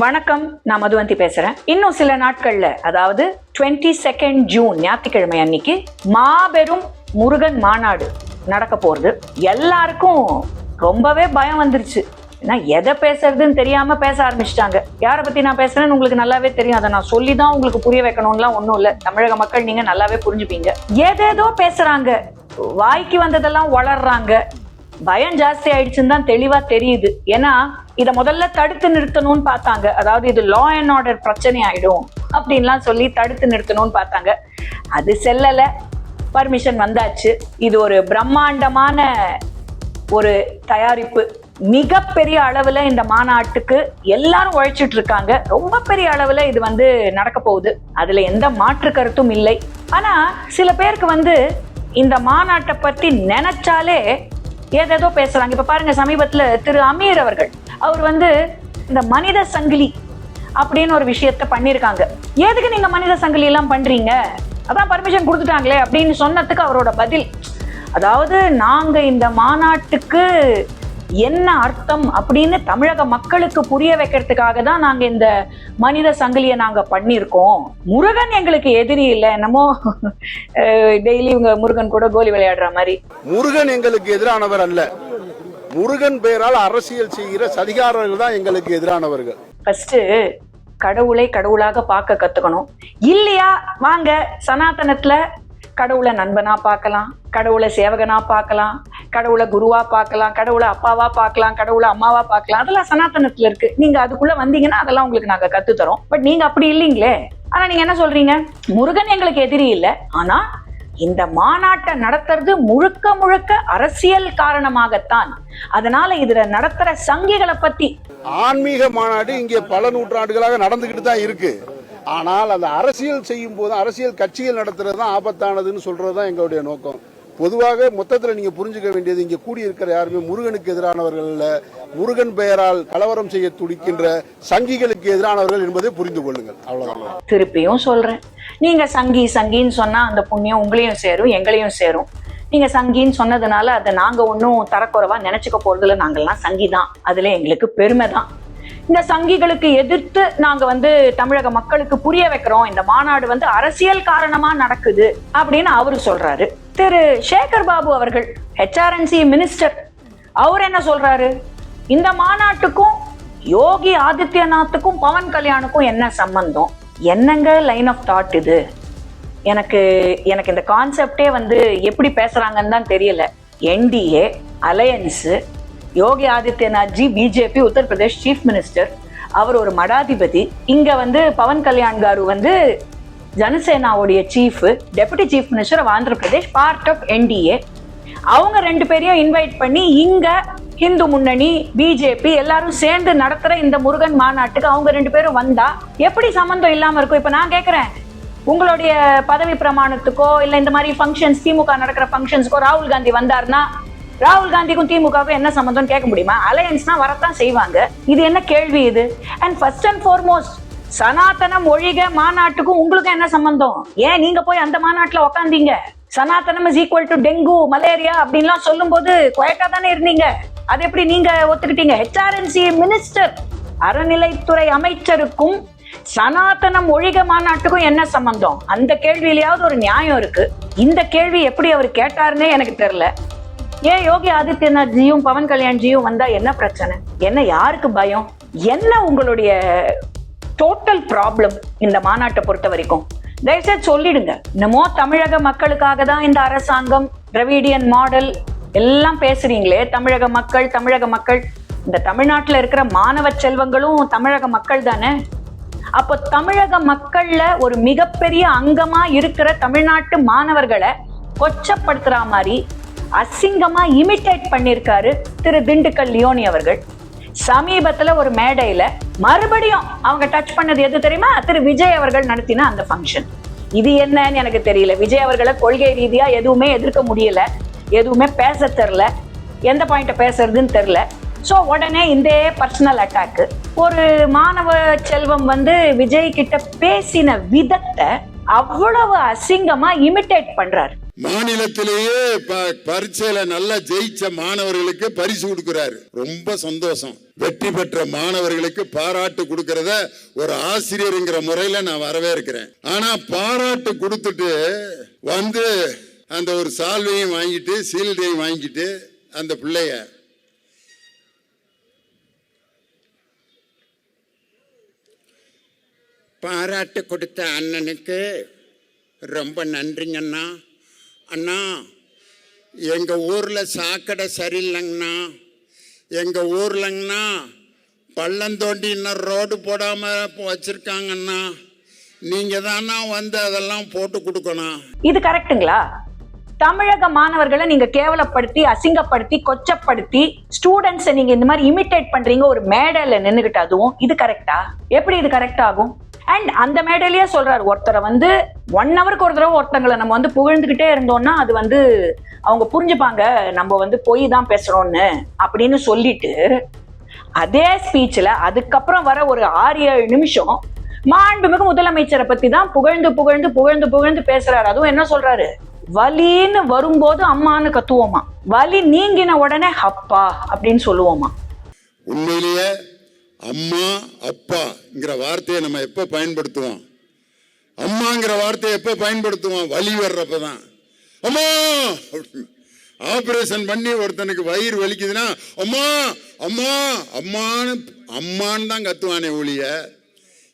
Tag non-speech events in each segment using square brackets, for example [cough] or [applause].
வணக்கம் நான் மதுவந்தி பேசுறேன். இன்னும் சில நாட்கள்ல அதாவது 22 செகண்ட் ஜூன் ஞாயிற்றுக்கிழமை அன்னைக்கு மாபெரும் முருகன் மாநாடு நடக்க போறது. எல்லாருக்கும் ரொம்பவே பயம் வந்துருச்சு. ஏன்னா எதை பேசுறதுன்னு தெரியாம பேச ஆரம்பிச்சிட்டாங்க. யாரை பத்தி நான் பேசுறேன்னு உங்களுக்கு நல்லாவே தெரியும். அதை நான் சொல்லி தான் உங்களுக்கு புரிய வைக்கணும்லாம் ஒன்றும் இல்லை. தமிழக மக்கள் நீங்க நல்லாவே புரிஞ்சுப்பீங்க. ஏதேதோ பேசுறாங்க. வாய்க்கு வந்ததெல்லாம் வளர்றாங்க. பயம் ஜாஸ்தி ஆயிடுச்சுன்னு தான் தெளிவா தெரியுது. ஏன்னா இத முதல்ல தடுத்து நிறுத்தணும்னு பார்த்தாங்க. அதாவது இது லா அண்ட் ஆர்டர் பிரச்சனை ஆயிடும் அப்படின்லாம் சொல்லி தடுத்து நிறுத்தணும்னு பார்த்தாங்க. அது செல்லல. பர்மிஷன் வந்தாச்சு. இது ஒரு பிரம்மாண்டமான ஒரு தயாரிப்பு. மிகப்பெரிய அளவுல இந்த மாநாட்டுக்கு எல்லாரும் உழைச்சிட்டு இருக்காங்க. ரொம்ப பெரிய அளவுல இது வந்து நடக்க போகுது. அதுல எந்த மாற்று கருத்தும் இல்லை. ஆனா சில பேருக்கு வந்து இந்த மாநாட்டை பத்தி நினைச்சாலே ஏதேதோ பேசுறாங்க. இப்ப பாருங்க சமீபத்துல திரு அமீர் அவர்கள் அவர் வந்து இந்த மனித சங்கிலி அப்படின்னு ஒரு விஷயத்த பண்ணியிருக்காங்க எதுக்கு நீங்க மனித சங்கிலி எல்லாம் பண்றீங்க? அதான் பர்மிஷன் கொடுத்துட்டாங்களே அப்படின்னு சொன்னதுக்கு அவரோட பதில். அதாவது நாங்க இந்த மாநாட்டுக்கு என்ன அர்த்தம் அப்படின்னு தமிழக மக்களுக்கு புரிய வைக்கிறதுக்காக தான் நாங்க இந்த மனித சங்கிலியை நாங்க பண்ணியிருக்கோம். முருகன் எங்களுக்கு எதிரி இல்லை. என்னமோ டெய்லி இவங்க முருகன் கூட கோலி விளையாடுற மாதிரி. முருகன் எங்களுக்கு எதிரானவர் அல்ல. முருகன் பெயரால் அரசியல் செய்கிற சதிகாரர்கள் தான் எங்களுக்கு எதிரானவர்கள். ஃபர்ஸ்ட் கடவுளை கடவுளாக பார்க்க கத்துக்கணும். இல்லையா? வாங்க சனாதனத்துல கடவுளை நண்பனா பார்க்கலாம் கடவுளை சேவகனா பார்க்கலாம் கடவுளை குருவா பார்க்கலாம் கடவுளை அப்பாவா பார்க்கலாம் கடவுளை அம்மாவா பார்க்கலாம். அதெல்லாம் சனாதனத்துல இருக்கு. நீங்க அதுக்குள்ள வந்தீங்கன்னா அதெல்லாம் உங்களுக்கு நாங்க கத்து தரோம் பட் நீங்க அப்படி இல்லைங்களே. ஆனா நீங்க என்ன சொல்றீங்க? முருகன் எங்களுக்கு எதிரி இல்லை. ஆனா இந்த மாநாட்டை நடத்துறது முழுக்க முழுக்க அரசியல் காரணமாகத்தான். அதனால இதுல நடத்துற சங்கிகளை பத்தி ஆன்மீக மாநாடு இங்கே பல நூற்றாண்டுகளாக நடந்துகிட்டு தான் இருக்கு. ஆனால் அந்த அரசியல் செய்யும் போது அரசியல் கட்சிகள் நடத்துறது தான் ஆபத்தானதுன்னு சொல்றது தான் எங்களுடைய நோக்கம். பொதுவாக மொத்தத்தில் நீங்க புரிஞ்சுக்க வேண்டியது இங்க கூடியிருக்கிற யாருமே முருகனுக்கு எதிரானவர்கள் அல்ல முருகன் பெயரால் கலவரம் செய்ய துடிக்கின்ற சங்கிகளுக்கு எதிரானவர்கள் என்பதை புரிந்து கொள்ளுங்கள். அவ்வளவுதான். திருப்பியும் சொல்றேன். நீங்க சங்கி சங்கின்னு சொன்னா அந்த புண்ணியம் உங்களையும் சேரும் எங்களையும் சேரும். நீங்க சங்கின்னு சொன்னதுனால அதை நாங்க ஒன்றும் தரக்குறைவா நினைச்சுக்க போறதுல நாங்கெல்லாம் சங்கி தான் அதுல எங்களுக்கு பெருமை தான் இந்த சங்கிகளுக்கு எதிர்த்து நாங்க வந்து தமிழக மக்களுக்கு புரிய வைக்கிறோம். இந்த மாநாடு வந்து அரசியல் காரணமா நடக்குது அப்படின்னு அவரு சொல்றாரு. திரு சேகர் பாபு அவர்கள் ஹெச்ஆர்என்சி மினிஸ்டர் அவர் என்ன சொல்றாரு? இந்த மாநாட்டுக்கும் யோகி ஆதித்யநாத்துக்கும் பவன் கல்யாணுக்கும் என்ன சம்பந்தம்? என்னங்க லைன் ஆஃப் தாட் இது? எனக்கு எனக்கு இந்த கான்செப்டே வந்து எப்படி பேசுறாங்கன்னு தான் தெரியல. NDA alliance Yogi Adityanathji BJP Uttar Pradesh chief minister அவர் ஒரு மடாதிபதி. இங்க வந்து பவன் கல்யாண் காரு வந்து ஜனசேனாவுடைய chief deputy chief minister of Andhra Pradesh part of NDA அவங்க ரெண்டு பேரையும் இன்வைட் பண்ணி இங்க ஹிந்து முன்னணி பிஜேபி எல்லாரும் சேர்ந்து நடத்துற இந்த முருகன் மாநாட்டுக்கு அவங்க ரெண்டு பேரும் வந்தா எப்படி சம்மந்தம் இல்லாம இருக்கும்? இப்ப நான் கேக்குறேன். உங்களுடைய பதவி பிரமாணத்துக்கோ இல்ல இந்த மாதிரி ஃபங்க்ஷன்ஸ் திமுக நடக்கிற ஃபங்க்ஷன்ஸ்க்கோ ராகுல் காந்தி வந்தாருன்னா ராகுல் காந்திக்கும் திமுகவுக்கும் என்ன சம்மந்தம் கேட்க முடியுமா? அலையன்ஸ்னா வரத்தான் செய்வாங்க. இது என்ன கேள்வி இது? அண்ட் ஃபர்ஸ்ட் அண்ட் ஃபார்மோஸ்ட் சனாதனம் ஒழிக மாநாட்டுக்கும் உங்களுக்கும் என்ன சம்பந்தம்? ஏன் நீங்க போய் அந்த மாநாட்டுல உக்காந்தீங்க? சனாதனம் is equal to dengue malaria அப்படின்லாம் சொல்லும்போது குயட்டா தானே இருந்தீங்க. அது எப்படி நீங்க ஒத்துக்கிட்டீங்க? ஹெச்ஆர்என்சி மினிஸ்டர் அறநிலைத்துறை அமைச்சருக்கும் சனாதனம் ஒழிக மாநாட்டுக்கும் என்ன சம்பந்தம்? அந்த கேள்வியிலேயாவது ஒரு நியாயம் இருக்கு. இந்த கேள்வி எப்படி அவர் கேட்டாருன்னே எனக்கு தெரியல. ஏன் யோகி ஆதித்யநாத் ஜியும் பவன் கல்யாண்ஜியும் வந்தா என்ன பிரச்சனை? என்ன யாருக்கு பயம்? என்ன உங்களுடைய டோட்டல் ப்ராப்ளம் இந்த மாநாட்டை பொறுத்த வரைக்கும்? தயவுசெய்து சொல்லிடுங்க. என்னமோ தமிழக மக்களுக்காக தான் இந்த அரசாங்கம் திராவிடியன் மாடல் எல்லாம் பேசுறீங்களே. தமிழக மக்கள் தமிழக மக்கள். இந்த தமிழ்நாட்டில் இருக்கிற மாணவ செல்வங்களும் தமிழக மக்கள் தானே? அப்போ தமிழக மக்கள்ல ஒரு மிகப்பெரிய அங்கமா இருக்கிற தமிழ்நாட்டு மாணவர்களை கொச்சப்படுத்துற மாதிரி அசிங்கமா இமிட்டேட் பண்ணியிருக்காரு திரு திண்டுக்கல் லியோனி அவர்கள். சமீபத்துல ஒரு மேடையில மறுபடியும் அவங்க டச் பண்ணது எது தெரியுமா? திரு விஜய் அவர்கள் நடத்தின அந்த ஃபங்க்ஷன் இது என்னன்னு எனக்கு தெரியல. விஜய் அவர்களை கொள்கை ரீதியா எதுவுமே எதிர்க்க முடியல. எதுவுமே பேச தெரில எந்த பாயிண்ட பேசுறதுன்னு தெரில ஸோ உடனே இந்த பர்சனல் அட்டாக்கு ஒரு மாணவ செல்வம் வந்து விஜய் கிட்ட பேசின விதத்தை அவ்வளவு அசிங்கமா இமிட்டேட் பண்றாரு. மாநிலத்திலேயே ப- பரீட்சையில நல்லா ஜெயிச்ச மாணவர்களுக்கு பரிசு கொடுக்கிறாரு. ரொம்ப சந்தோஷம். வெற்றி பெற்ற மாணவர்களுக்கு பாராட்டு கொடுக்கறத ஒரு ஆசிரியருங்கிற முறையில நான் வரவேற்கிறேன். ஆனா பாராட்டு கொடுத்துட்டு வந்து அந்த ஒரு சால்வையும் வாங்கிட்டு சீல்டையும் வாங்கிட்டு அந்த பிள்ளைய பாராட்டு கொடுத்த அண்ணனுக்கு ரொம்ப நன்றிங்கண்ணா. அண்ணா எங்கள் ஊரில் சாக்கடை சரியில்லைங்கண்ணா. எங்கள் ஊர்லங்கண்ணா பள்ளம் தோண்டி இன்னும் ரோடு போடாமல் வச்சுருக்காங்கண்ணா. நீங்கள் தானா வந்து அதெல்லாம் போட்டு கொடுக்கணும். இது கரெக்ட்டுங்களா? தமிழக மாணவர்களை நீங்க கேவலப்படுத்தி அசிங்கப்படுத்தி கொச்சப்படுத்தி ஸ்டூடெண்ட்ஸை நீங்க இந்த மாதிரி இமிட்டேட் பண்றீங்க ஒரு மேடையில நின்றுகிட்டு அதுவும் இது கரெக்டா எப்படி இது கரெக்ட் ஆகும் அண்ட் அந்த மேடையிலேயே சொல்றாரு ஒருத்தரை வந்து ஒன் ஹவருக்கு ஒரு தடவை ஒருத்தங்களை நம்ம வந்து புகழ்ந்துகிட்டே இருந்தோம்னா அது வந்து அவங்க புரிஞ்சுப்பாங்க நம்ம வந்து பொய் தான் பேசுறோம்னு அப்படின்னு சொல்லிட்டு அதே ஸ்பீச்ல அதுக்கப்புறம் வர ஒரு ஆறு ஏழு நிமிஷம் மாண்புமிகு முதலமைச்சரை பத்தி தான் புகழ்ந்து புகழ்ந்து புகழ்ந்து புகழ்ந்து பேசுறாரு. அதுவும் என்ன சொல்றாரு? வலின்னு வரும்போது அம்மான்னு கத்துவோமா? வலி நீங்கின உடனே அப்பா அப்படின்னு சொல்லுவோமா? உண்மையிலேயே அம்மா அப்பாங்கிற வார்த்தையை நம்ம எப்போ பயன்படுத்துவோம்? அம்மாங்கிற வார்த்தையை எப்போ பயன்படுத்துவோம்? வலி வர்றப்ப தான் அம்மா ஆப்ரேஷன் பண்ணி ஒருத்தனுக்கு வயிறு வலிக்குதுன்னா அம்மா அம்மா அம்மான்னு அம்மான்னு தான் கத்துவானே ஒழிய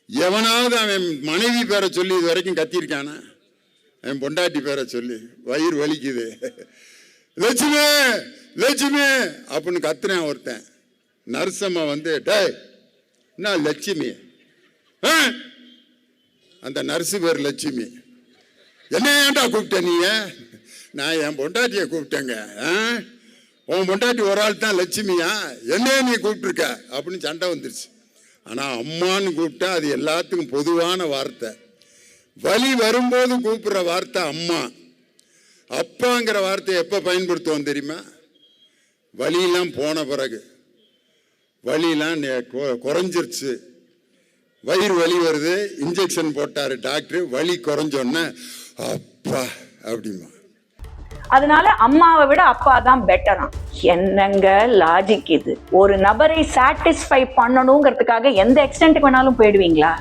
எவனாவது அவன் மனைவி பேரை சொல்லி இது வரைக்கும் கத்திருக்கானா என் பொண்டாட்டி பேரை சொல்லி வயிறு வலிக்குது. [laughs] லட்சுமி லட்சுமி அப்படின்னு கத்துறேன் ஒருத்தன். நரசம்மா வந்து டே என்ன லட்சுமி. ஆ? அந்த நர்ஸு பேர் லட்சுமி. என்ன ஏன்டா கூப்பிட்ட நீ? நான் என் பொண்டாட்டியை கூப்பிட்டேங்க. ஆ? உன் பொண்டாட்டி ஒரு ஆள் தான் லட்சுமியா? என்னைய நீ கூப்பிட்டுருக்க. அப்படின்னு சண்டை வந்துருச்சு. ஆனால் அம்மான்னு கூப்பிட்டா அது எல்லாத்துக்கும் பொதுவான வார்த்தை. வலி வரும்போது கூப்பிட்ற வார்த்தை அம்மா. அப்பாங்கிற வார்த்தையை எப்போ பயன்படுத்துவோம் தெரியுமா? வழியெல்லாம் போன பிறகு. வலியெலாம் குறைஞ்சிருச்சு. வயிறு வலி வருது இன்ஜெக்ஷன் போட்டாரு டாக்டர் வலி குறைஞ்சோன்னே அப்பா அப்படிமா. அதனால அம்மாவை விட அப்பா தான் பெட்டராம் என்னங்க லாஜிக் இது? ஒரு நபரை சாட்டிஸ்ஃபை பண்ணணுங்கிறதுக்காக எந்த எக்ஸ்டென்ட்டுக்கு வேணாலும் போயிடுவீங்களா?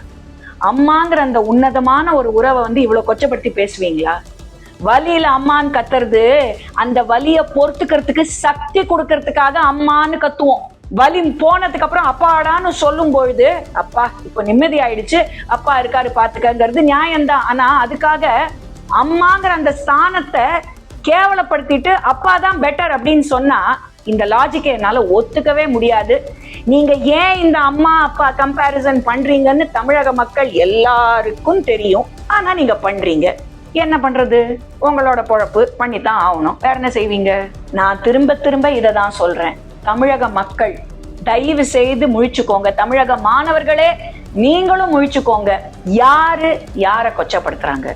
அம்மாங்கிற அந்த உன்னதமான ஒரு உறவை வந்து இவ்வளோ கொச்சப்படுத்தி பேசுவீங்களா? வலியில அம்மான்னு கத்துறது அந்த வலியை பொறுத்துக்கிறதுக்கு சக்தி கொடுக்கறதுக்காக அம்மான்னு கத்துவோம். வலி போனதுக்கு அப்புறம் அப்பாடான்னு சொல்லும் பொழுது அப்பா இப்போ நிம்மதி ஆயிடுச்சு. அப்பா இருக்காரு பாத்துக்கங்கிறது நியாயம்தான். ஆனா அதுக்காக அம்மாங்கிற அந்த ஸ்தானத்தை கேவலப்படுத்திட்டு அப்பா தான் பெட்டர் அப்படின்னு சொன்னா இந்த லாஜிக்கை என்னால ஒத்துக்கவே முடியாது. நீங்க ஏன் இந்த அம்மா அப்பா கம்பேரிசன் பண்றீங்கன்னு தமிழக மக்கள் எல்லாருக்கும் தெரியும். ஆனா நீங்க பண்றீங்க. என்ன பண்றது? உங்களோட பொழப்பு பண்ணித்தான் ஆகணும். வேற என்ன செய்வீங்க? நான் திரும்ப திரும்ப இதை தான் சொல்றேன். தமிழக மக்கள் தயவு செய்து முழிச்சுக்கோங்க. தமிழக மாணவர்களே நீங்களும் முழிச்சுக்கோங்க. யாரு யாரை கொச்சப்படுத்துறாங்க?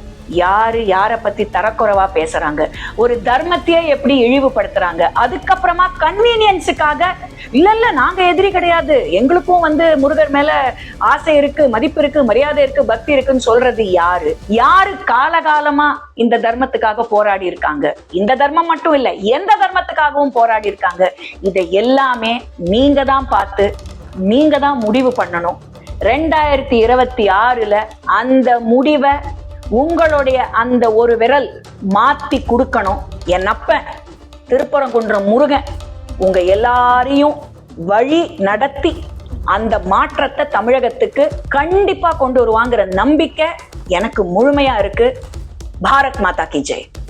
யாரு யாரை பத்தி தரக்குறைவா பேசுறாங்க? ஒரு தர்மத்தையே எப்படி இழிவுபடுத்துறாங்க? அதுக்கப்புறமா கன்வீனியன்ஸுக்காக இல்ல இல்ல நாங்க எதிரி கிடையாது. எங்களுக்கும் வந்து முருகர் மேல ஆசை இருக்கு மதிப்பு இருக்கு மரியாதை இருக்கு பக்தி இருக்குன்னு சொல்றது யாரு? யாரு காலகாலமா இந்த தர்மத்துக்காக போராடி இருக்காங்க? இந்த தர்மம் மட்டும் இல்ல எந்த தர்மத்துக்காகவும் போராடி இருக்காங்க? இதை எல்லாமே நீங்க தான் பார்த்து நீங்க தான் முடிவு பண்ணணும். ரெண்டாயிரத்தி இருபத்தி ஆறுல அந்த முடிவை உங்களுடைய அந்த ஒரு விரல் மாத்தி கொடுக்கணும். என் அப்பன் திருப்பரங்குன்றம் முருகன் உங்க எல்லாரையும் வழி நடத்தி அந்த மாற்றத்தை தமிழகத்துக்கு கண்டிப்பா கொண்டு வருவாங்கிற நம்பிக்கை எனக்கு முழுமையா இருக்கு. பாரத் மாதா கி ஜெய்.